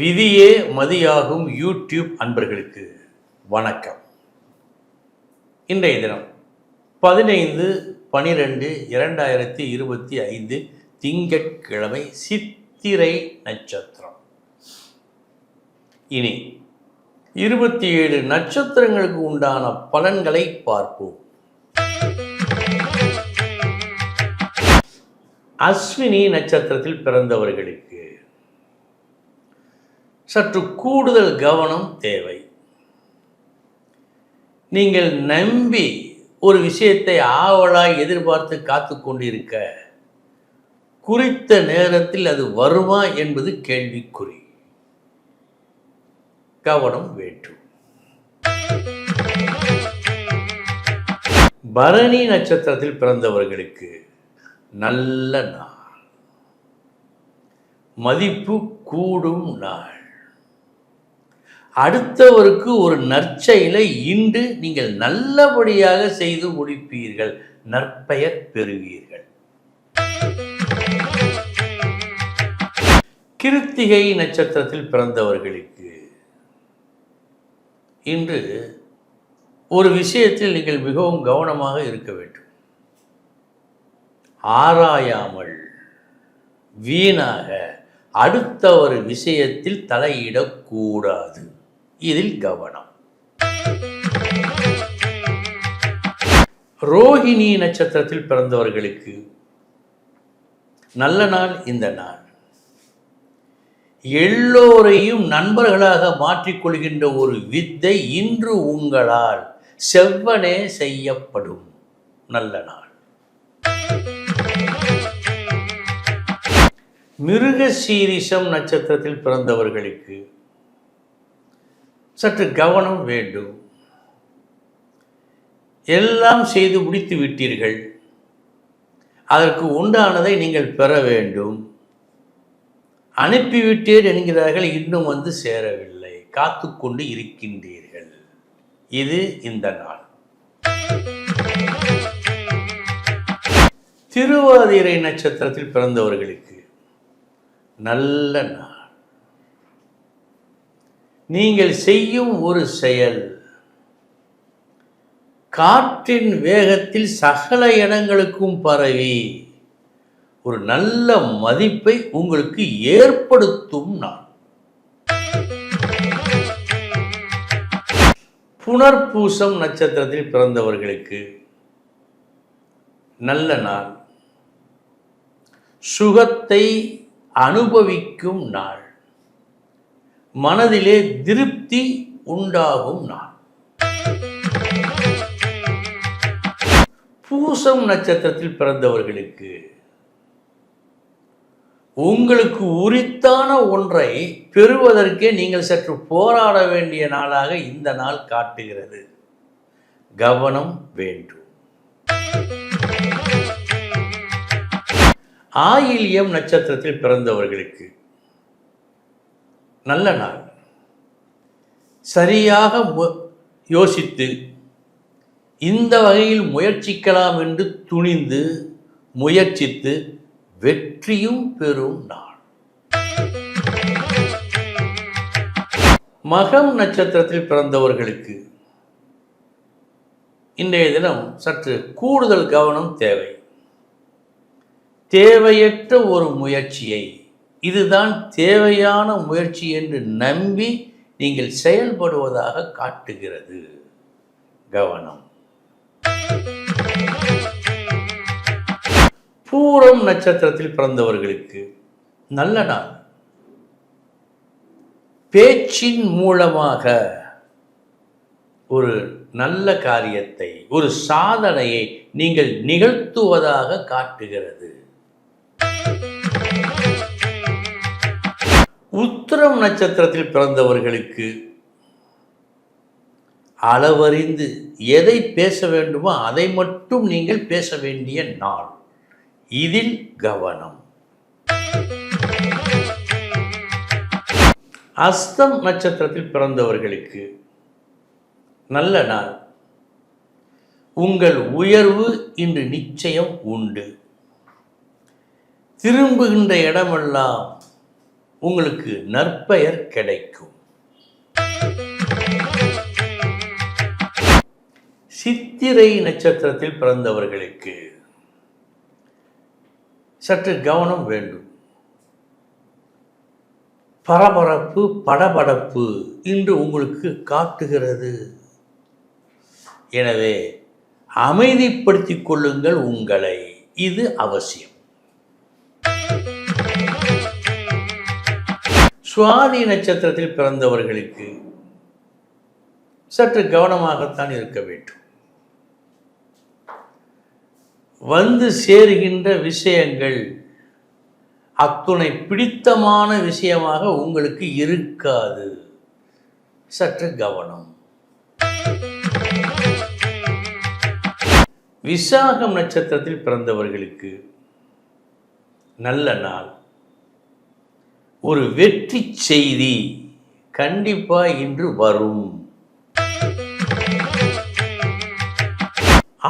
விதியே மதியாகும் யூடியூப் அன்பர்களுக்கு வணக்கம். இன்றைய தினம் பதினைந்து பனிரெண்டு இரண்டாயிரத்தி இருபத்தி ஐந்து திங்கட்கிழமை சித்திரை நட்சத்திரம். இனி இருபத்தி ஏழு நட்சத்திரங்களுக்கு உண்டான பலன்களை பார்ப்போம். அஸ்வினி நட்சத்திரத்தில் பிறந்தவர்களுக்கு சற்று கூடுதல் கவனம் தேவை. நீங்கள் நம்பி ஒரு விஷயத்தை ஆவலாய் எதிர்பார்த்து காத்து கொண்டிருக்க குறித்த நேரத்தில் அது வருமா என்பது கேள்விக்குறி. கவனம் வேண்டும் பரணி நட்சத்திரத்தில் பிறந்தவர்களுக்கு நல்ல நாள். மதிப்பு கூடும் நாள். அடுத்தவருக்கு ஒரு நற்செயலை இன்று நீங்கள் நல்லபடியாக செய்து முடிப்பீர்கள். நற்பெயர் பெறுவீர்கள். கிருத்திகை நட்சத்திரத்தில் பிறந்தவர்களுக்கு இன்று ஒரு விஷயத்தில் நீங்கள் மிகவும் கவனமாக இருக்க வேண்டும். ஆராயாமல் வீணாக அடுத்த ஒரு விஷயத்தில் தலையிடக்கூடாது. இதில் கவனம். ரோஹிணி நட்சத்திரத்தில் பிறந்தவர்களுக்கு நல்ல நாள் இந்த நாள். எல்லோரையும் நண்பர்களாக மாற்றிக்கொள்கின்ற ஒரு வித்தை இன்று உங்களால் செவ்வனே செய்யப்படும். நல்ல நாள். மிருகசீரிசம் நட்சத்திரத்தில் பிறந்தவர்களுக்கு சற்று கவனம் வேண்டும். எல்லாம் செய்து முடித்து விட்டீர்கள். அதற்கு உண்டானதை நீங்கள் பெற வேண்டும். அனுப்பிவிட்டேன் என்கிறார்கள் இன்னும் வந்து சேரவில்லை. காத்து கொண்டு இருக்கின்றீர்கள். இது இந்த நாள். திருவாதிரை நட்சத்திரத்தில் பிறந்தவர்களுக்கு நல்ல நாள். நீங்கள் செய்யும் ஒரு செயல். காற்றின் வேகத்தில் சகல இடங்களுக்கும் பரவி ஒரு நல்ல மதிப்பை உங்களுக்கு ஏற்படுத்தும் நாள் புனர்பூசம் நட்சத்திரத்தில் பிறந்தவர்களுக்கு நல்ல நாள். சுகத்தை அனுபவிக்கும் நாள். மனதிலே திருப்தி உண்டாகும் நாள். பூசம் நட்சத்திரத்தில் பிறந்தவர்களுக்கு உங்களுக்கு உரித்தான ஒன்றை பெறுவதற்கே நீங்கள் சற்று போராட வேண்டிய நாளாக இந்த நாள் காட்டுகிறது. கவனம் வேண்டும். ஆயில்யம் நட்சத்திரத்தில் பிறந்தவர்களுக்கு நல்ல நாள். சரியாக யோசித்து இந்த வகையில் முயற்சிக்கலாம் என்று துணிந்து முயற்சித்து வெற்றியும் பெறும் நாள். மகம் நட்சத்திரத்தில் பிறந்தவர்களுக்கு இன்றைய தினம் சற்று கூடுதல் கவனம் தேவை. தேவையற்ற ஒரு முயற்சியை இதுதான் தேவையான முயற்சி என்று நம்பி நீங்கள் செயல்படுவதாக காட்டுகிறது. கவனம். பூரம் நட்சத்திரத்தில் பிறந்தவர்களுக்கு நல்ல நாள். பேச்சின் மூலமாக ஒரு நல்ல காரியத்தை ஒரு சாதனையை நீங்கள் நிகழ்த்துவதாக காட்டுகிறது. உத்திரம் நட்சத்திரத்தில் பிறந்தவர்களுக்கு அளவறிந்து எதை பேச வேண்டுமோ அதை மட்டும் நீங்கள் பேச வேண்டிய நாள். இதில் கவனம். அஸ்தம் நட்சத்திரத்தில் பிறந்தவர்களுக்கு நல்ல நாள். உங்கள் உயர்வு இன்று நிச்சயம் உண்டு. திரும்புகின்ற இடமெல்லாம் உங்களுக்கு நற்பெயர் கிடைக்கும். சித்திரை நட்சத்திரத்தில் பிறந்தவர்களுக்கு சற்று கவனம் வேண்டும். பரபரப்பு படபடப்பு இன்று உங்களுக்கு காட்டுகிறது. எனவே அமைதிப்படுத்திக் கொள்ளுங்கள் உங்களை. இது அவசியம். சுவாதி நட்சத்திரத்தில் பிறந்தவர்களுக்கு சற்று கவனமாகத்தான் இருக்க வேண்டும். வந்து சேருகின்ற விஷயங்கள் அத்துணை பிடித்தமான விஷயமாக உங்களுக்கு இருக்காது. சற்று கவனம். விசாகம் நட்சத்திரத்தில் பிறந்தவர்களுக்கு நல்ல நாள். ஒரு வெற்றி செய்தி கண்டிப்பா இன்று வரும்.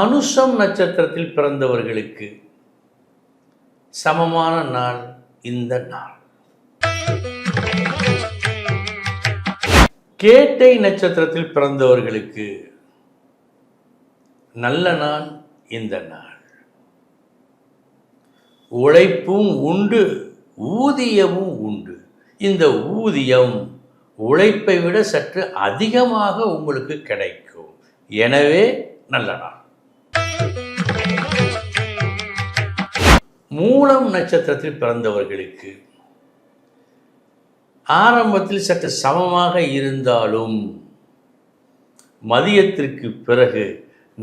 அனுஷம் நட்சத்திரத்தில் பிறந்தவர்களுக்கு சமமான நாள் இந்த நாள். கேட்டை நட்சத்திரத்தில் பிறந்தவர்களுக்கு நல்ல நாள் இந்த நாள். உழைப்பும் உண்டு. ஊதியமும் உண்டு. இந்த ஊதியம் உழைப்பை விட சற்று அதிகமாக உங்களுக்கு கிடைக்கும். எனவே நல்ல நாள். மூலம் நட்சத்திரத்தில் பிறந்தவர்களுக்கு ஆரம்பத்தில் சற்று சமமாக இருந்தாலும் மதியத்திற்கு பிறகு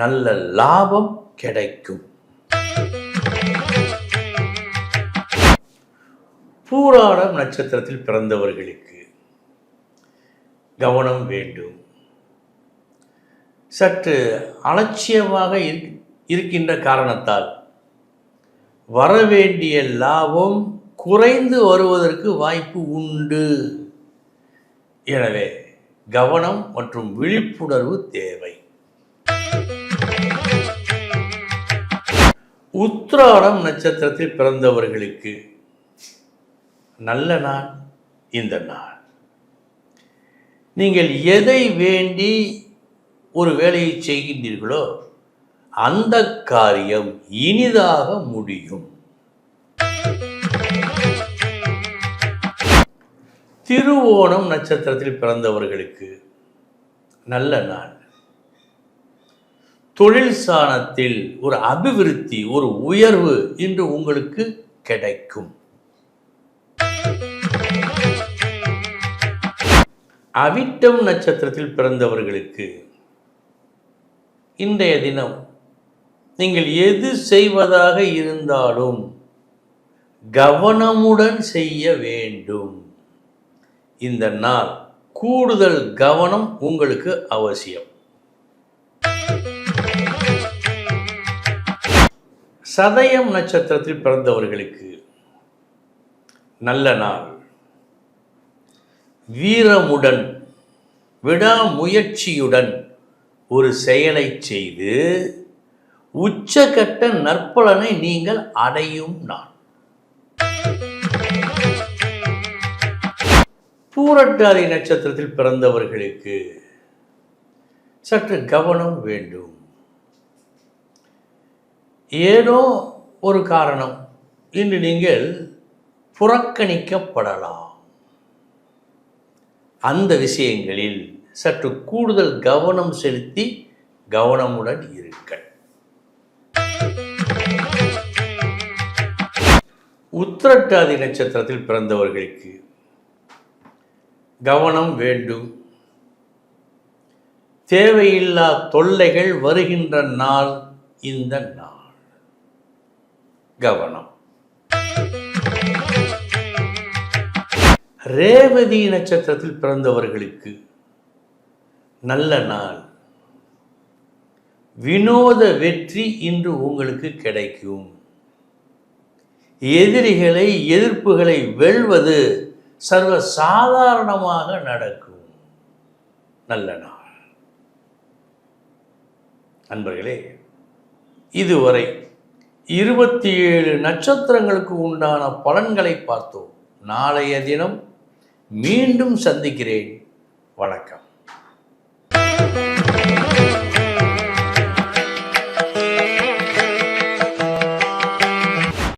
நல்ல லாபம் கிடைக்கும். பூராடம் நட்சத்திரத்தில் பிறந்தவர்களுக்கு கவனம் வேண்டும். சற்று அலட்சியமாக இருக்- இருக்கின்ற காரணத்தால் வரவேண்டிய லாபம் குறைந்து வருவதற்கு வாய்ப்பு உண்டு. எனவே கவனம் மற்றும் விழிப்புணர்வு தேவை. உத்ராடம் நட்சத்திரத்தில் பிறந்தவர்களுக்கு நல்ல நாள் இந்த நாள். நீங்கள் எதை வேண்டி ஒரு வேலையை செய்கின்றீர்களோ அந்த காரியம் இனிதாக முடியும். திருவோணம் நட்சத்திரத்தில் பிறந்தவர்களுக்கு நல்ல நாள். தொழில் சாணத்தில் ஒரு அபிவிருத்தி ஒரு உயர்வு இன்று உங்களுக்கு கிடைக்கும். அவிட்டம் நட்சத்திரத்தில் பிறந்தவர்களுக்கு இன்றைய தினம் நீங்கள் எது செய்வதாக இருந்தாலும் கவனமுடன் செய்ய வேண்டும். இந்த நாள் கூடுதல் கவனம் உங்களுக்கு அவசியம். சதயம் நட்சத்திரத்தில் பிறந்தவர்களுக்கு நல்ல நாள். வீரமுடன் விடாமுயற்சியுடன் ஒரு செயலை செய்து உச்சகட்ட நற்பலனை நீங்கள் அடையும் நான் பூரட்டாதி நட்சத்திரத்தில் பிறந்தவர்களுக்கு சற்று கவனம் வேண்டும். ஏதோ ஒரு காரணம். இன்று நீங்கள் புறக்கணிக்கப்படலாம். அந்த விஷயங்களில் சற்று கூடுதல் கவனம் செலுத்தி கவனமுடன் இருங்கள். உத்திரட்டாதி நட்சத்திரத்தில் பிறந்தவர்களுக்கு கவனம் வேண்டும். தேவையில்லா தொல்லைகள் வருகின்ற நாள் இந்த நாள். கவனம். ரேவதி நட்சத்திரத்தில் பிறந்தவர்களுக்கு நல்ல நாள். வினோத வெற்றி இன்று உங்களுக்கு கிடைக்கும். எதிரிகளை எதிர்ப்புகளை வெல்வது சர்வ சாதாரணமாக நடக்கும். நல்ல நாள். நண்பர்களே இதுவரை இருபத்தி ஏழு நட்சத்திரங்களுக்கு உண்டான பலன்களை பார்த்தோம். நாளைய தினம் மீண்டும் சந்திக்கிறேன். வணக்கம்.